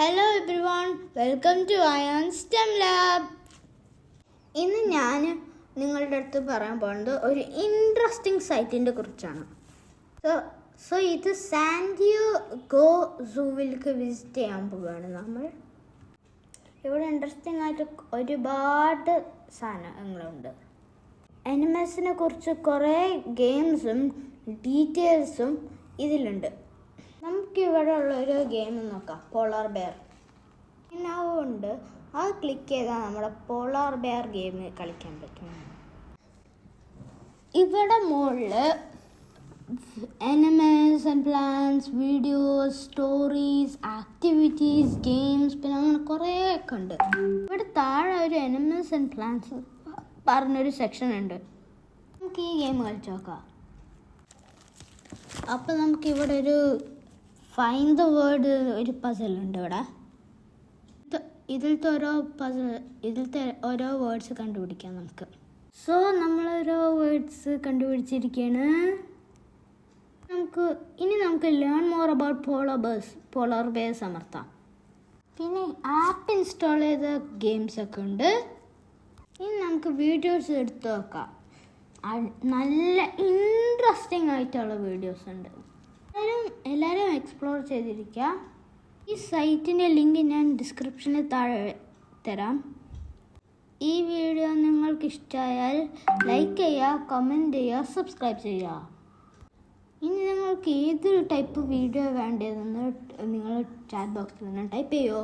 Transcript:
Hello everyone welcome to iron stem lab ഇന്ന് ഞാൻ നിങ്ങളുടെ അടുത്ത് പറയാൻ പോകുന്നത് ഒരു ഇൻട്രസ്റ്റിംഗ് സൈറ്റിന്റെ കുറിച്ചാണ്. സോ സോ ഇത് സാൻഡിയോ ഗോ സൂവിലേക്ക് വിസിറ്റ് ചെയ്യാൻ പോവുകയാണ് നമ്മൾ. ഇവിടെ ഇൻട്രസ്റ്റിംഗ് ആയിട്ട് ഒരുപാട് സാധനങ്ങളുണ്ട്. അനിമൽസിനെ കുറിച്ച് കുറേ ഗെയിംസും ഡീറ്റെയിൽസും ഇതിലുണ്ട്. നമുക്ക് ഇവിടെ ഉള്ള ഒരു ഗെയിം നോക്കാം പോളാർ ബെയർ ഉണ്ട്. അത് ക്ലിക്ക് ചെയ്താൽ നമ്മുടെ പോളാർ ബെയർ ഗെയിം കളിക്കാൻ പറ്റും. ഇവിടെ മുകളിൽ animals and plants videos stories activities games പിന്നെ അങ്ങനെ കുറേ ഒക്കെ ഉണ്ട്. ഇവിടെ താഴെ ഒരു എനിമൽസ് ആൻഡ് പ്ലാൻസ് പറഞ്ഞൊരു സെക്ഷൻ ഉണ്ട്. നമുക്ക് ഈ ഗെയിം കളിച്ചു നോക്കാം. അപ്പോൾ നമുക്ക് ഇവിടെ ഒരു ഫൈൻ ദ വേർഡ് ഒരു പസലുണ്ട് ഇവിടെ. ഇത് ഇതിലത്തെ ഓരോ പസൽ ഇതിലത്തെ ഓരോ വേർഡ്സ് കണ്ടുപിടിക്കാം നമുക്ക്. സോ നമ്മൾ ഓരോ വേർഡ്സ് കണ്ടുപിടിച്ചിരിക്കുകയാണ് നമുക്ക് ഇനി നമുക്ക് learn more about polar bears polar bears അമർത്താം. പിന്നെ ആപ്പ് ഇൻസ്റ്റാൾ ചെയ്ത ഗെയിംസ് ഒക്കെ ഉണ്ട്. ഇനി നമുക്ക് വീഡിയോസ് എടുത്തു നോക്കാം. നല്ല ഇൻട്രസ്റ്റിംഗ് ആയിട്ടുള്ള വീഡിയോസ് ഉണ്ട്. എല്ലാവരും എക്സ്പ്ലോർ ചെയ്തിരിക്കുക. ഈ സൈറ്റിന്റെ ലിങ്ക് ഞാൻ ഡിസ്ക്രിപ്ഷനിൽ താഴെ തരാം. ഈ വീഡിയോ നിങ്ങൾക്ക് ഇഷ്ടമായാൽ ലൈക്ക് ചെയ്യുക കമന്റ് ചെയ്യുക സബ്സ്ക്രൈബ് ചെയ്യുക. ഇനി നിങ്ങൾക്ക് ഏതൊരു ടൈപ്പ് വീഡിയോ വേണ്ടതെന്ന് നിങ്ങൾ ചാറ്റ് ബോക്സിൽ നിന്ന് ടൈപ്പ് ചെയ്യുമോ